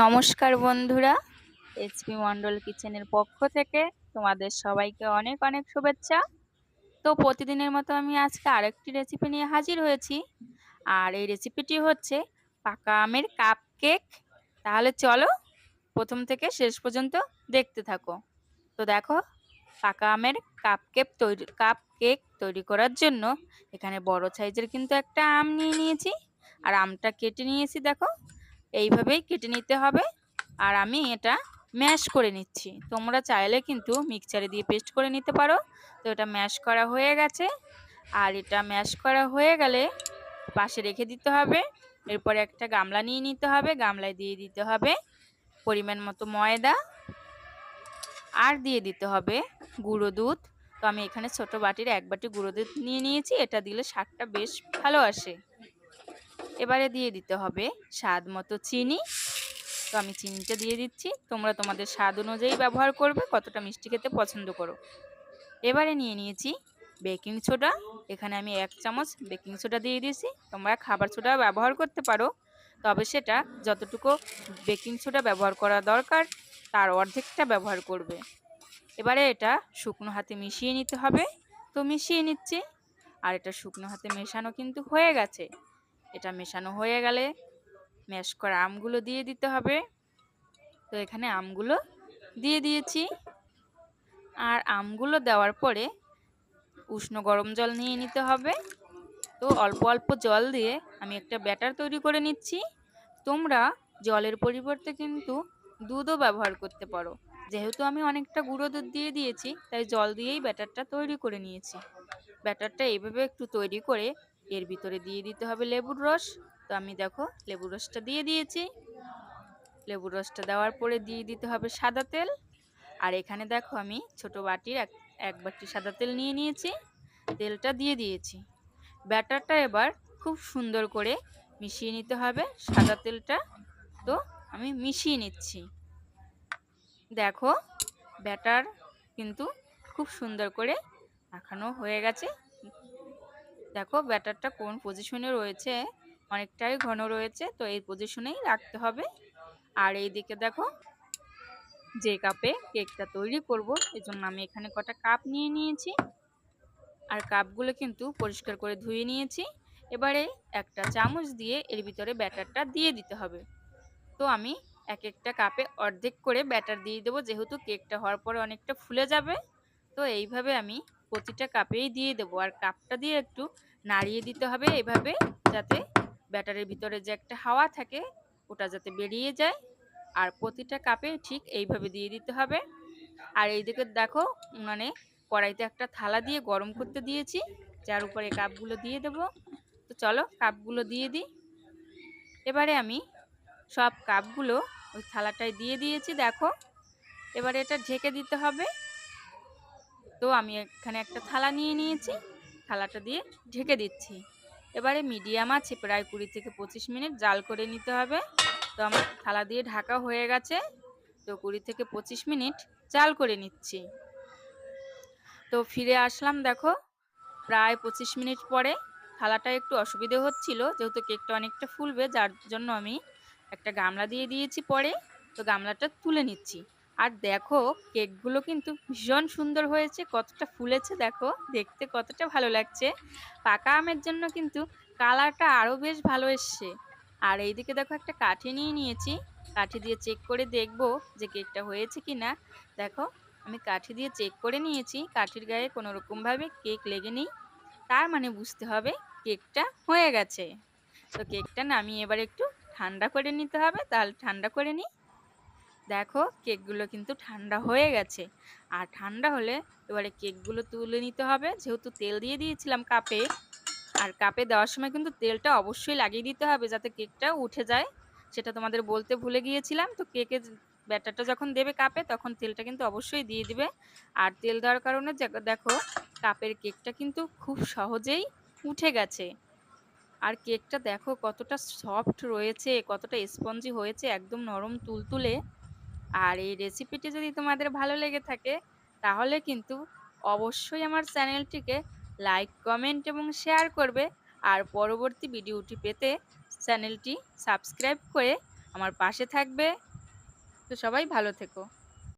নমস্কার বন্ধুরা এসপি মন্ডল কিচেনের পক্ষ থেকে তোমাদের সবাইকে অনেক অনেক শুভেচ্ছা। তো প্রতিদিনের মতো আমি আজকে আরেকটি রেসিপি নিয়ে হাজির হয়েছি। আর এই রেসিপিটি হচ্ছে পাকা আমের কাপ কেক তাহলে চলো প্রথম থেকে শেষ পর্যন্ত দেখতে থাকো। তো দেখো, পাকা আমের কাপ কেক তৈরি কাপ কেক তৈরি করার জন্য এখানে বড় সাইজের কিন্তু একটা আম নিয়ে নিয়েছি। আর আমটা কেটে নিয়েছি, দেখো। এইভাবেই কেটে নিতে হবে। আর আমি এটা ম্যাশ করে নিচ্ছি। তোমরা চাইলে কিন্তু মিক্সচারে দিয়ে পেস্ট করে নিতে পারো। তো এটা ম্যাশ করা হয়ে গেছে। আর এটা ম্যাশ করা হয়ে গেলে পাশে রেখে দিতে হবে। এরপরে একটা গামলা নিয়ে নিতে হবে। গামলায় দিয়ে দিতে হবে পরিমাণ মতো ময়দা। আর দিয়ে দিতে হবে গুঁড়ো দুধ। তো আমি এখানে ছোট বাটির এক বাটি গুঁড়ো দুধ নিয়ে নিয়েছি। এটা দিলে স্বাদটা বেশ ভালো আসে। এবারে দিয়ে দিতে হবে স্বাদ মতো চিনি। তো আমি চিনিটা দিয়ে দিচ্ছি। তোমরা তোমাদের স্বাদ অনুযায়ী ব্যবহার করবে, কতটা মিষ্টি খেতে পছন্দ করো। এবারে নিয়ে নিয়েছি বেকিং সোডা। এখানে আমি এক চামচ বেকিং সোডা দিয়ে দিয়েছি। তোমরা খাবার সোডা ব্যবহার করতে পারো। তবে সেটা যতটুকু বেকিং সোডা ব্যবহার করা দরকার, তার অর্ধেকটা ব্যবহার করবে। এবারে এটা শুকনো হাতে মিশিয়ে নিতে হবে। তো মিশিয়ে নিচ্ছি। আর এটা শুকনো হাতে মেশানো কিন্তু হয়ে গেছে। এটা মেশানো হয়ে গেলে ম্যাশ করা আমগুলো দিয়ে দিতে হবে। তো এখানে আমগুলো দিয়ে দিয়েছি। আর আমগুলো দেওয়ার পরে উষ্ণ গরম জল নিয়ে নিতে হবে। তো অল্প অল্প জল দিয়ে আমি একটা ব্যাটার তৈরি করে নিচ্ছি। তোমরা জলের পরিবর্তে কিন্তু দুধও ব্যবহার করতে পারো। যেহেতু আমি অনেকটা গুঁড়ো দুধ দিয়ে দিয়েছি, তাই জল দিয়েই ব্যাটারটা তৈরি করে নিয়েছি। ব্যাটারটা এইভাবে একটু তৈরি করে এর ভিতরে দিয়ে দিতে হবে লেবুর রস। তো আমি দেখো লেবুর রসটা দিয়ে দিয়েছি। লেবুর রসটা দেওয়ার পরে দিয়ে দিতে হবে সাদা তেল। আর এখানে দেখো আমি ছোট বাটির এক এক বাটি সাদা তেল নিয়ে নিয়েছি। তেলটা দিয়ে দিয়েছি। ব্যাটারটা এবার খুব সুন্দর করে মিশিয়ে নিতে হবে সাদা তেলটা। তো আমি মিশিয়ে নিচ্ছি। দেখো ব্যাটার কিন্তু খুব সুন্দর করে মাখানো হয়ে গেছে। দেখো ব্যাটারটা কোন পজিশনে রয়েছে? অনেকটাই ঘন রয়েছে, তো এই পজিশনেই রাখতে হবে। আর এই দিকে দেখো, যে কাপে কেকটা তৈরি করব, এজন্য আমি এখানে কটা কাপ নিয়ে নিয়েছি। আর কাপগুলো কিন্তু পরিষ্কার করে ধুয়ে নিয়েছি। এবারে একটা চামচ দিয়ে এর ভিতরে ব্যাটারটা দিয়ে দিতে হবে। তো আমি এক একটা কাপে অর্ধেক করে ব্যাটার দিয়ে দেবো, যেহেতু কেকটা হওয়ার পরে অনেকটা ফুলে যাবে। তো এইভাবে আমি প্রতিটা কাপেই দিয়ে দেবো। আর কাপটা দিয়ে একটু নাড়িয়ে দিতে হবে এভাবে, যাতে ব্যাটারের ভিতরে যে একটা হাওয়া থাকে, ওটা যাতে বেরিয়ে যায়। আর প্রতিটা কাপে ঠিক এইভাবে দিয়ে দিতে হবে। আর এইদিকে দেখো মানে কড়াইতে একটা থালা দিয়ে গরম করতে দিয়েছি। যার উপরে কাপগুলো দিয়ে দেব। তো চলো কাপগুলো দিয়ে দিই। এবারে আমি সব কাপগুলো ওই থালাটায় দিয়ে দিয়েছি, দেখো। এবারে এটা ঢেকে দিতে হবে। তো আমি এখানে একটা থালা নিয়ে নিয়েছি। থালাটা দিয়ে ঢেকে দিচ্ছি। এবারে মিডিয়াম আছে, প্রায় কুড়ি থেকে পঁচিশ মিনিট জাল করে নিতে হবে। তো আমার থালা দিয়ে ঢাকা হয়ে গেছে। তো কুড়ি থেকে পঁচিশ মিনিট জাল করে নিচ্ছি। তো ফিরে আসলাম, দেখো, প্রায় পঁচিশ মিনিট পরে। থালাটা একটু অসুবিধে হচ্ছিল, যেহেতু কেকটা অনেকটা ফুলবে, যার জন্য আমি একটা গামলা দিয়ে দিয়েছি পরে। তো গামলাটা তুলে নিচ্ছি। আর দেখো, কেকগুলো কিন্তু ভীষণ সুন্দর হয়েছে, কতটা ফুলেছে দেখো, দেখতে কতটা ভালো লাগছে। পাকা আমের জন্য কিন্তু কালারটা আরও বেশ ভালো এসছে। আর এইদিকে দেখো একটা কাঠি নিয়ে নিয়েছি, কাঠি দিয়ে চেক করে দেখব যে কেকটা হয়েছে কি না দেখো, আমি কাঠি দিয়ে চেক করে নিয়েছি, কাঠির গায়ে কোনো রকমভাবে কেক লেগে নেই। তার মানে বুঝতে হবে কেকটা হয়ে গেছে। তো কেকটা নামিয়ে এবার একটু ঠান্ডা করে নিতে হবে, তাহলে ঠান্ডা করে নিই। দেখো কেকগুলো কিন্তু ঠান্ডা হয়ে গেছে। আর ঠান্ডা হলে এবারে কেকগুলো তুলে নিতে হবে। যেহেতু তেল দিয়ে দিয়েছিলাম কাপে, আর কাপে দেওয়ার সময় কিন্তু তেলটা অবশ্যই লাগিয়ে দিতে হবে যাতে কেকটা উঠে যায়। সেটা তোমাদের বলতে ভুলে গিয়েছিলাম। তো কেকের ব্যাটারটা যখন দেবে কাপে, তখন তেলটা কিন্তু অবশ্যই দিয়ে দিবে। আর তেল দেওয়ার কারণে দেখো, কাপের কেকটা কিন্তু খুব সহজেই উঠে গেছে। আর কেকটা দেখো কতটা সফট রয়েছে, কতটা স্পঞ্জি হয়েছে, একদম নরম তুলতুলে। আর এই রেসিপিটি যদি তোমাদের ভালো লেগে থাকে, তাহলে কিন্তু অবশ্যই আমার চ্যানেলটিকে লাইক কমেন্ট এবং শেয়ার করবে। আর পরবর্তী ভিডিওটি পেতে চ্যানেলটি সাবস্ক্রাইব করে আমার পাশে থাকবে। তো সবাই ভালো থেকো।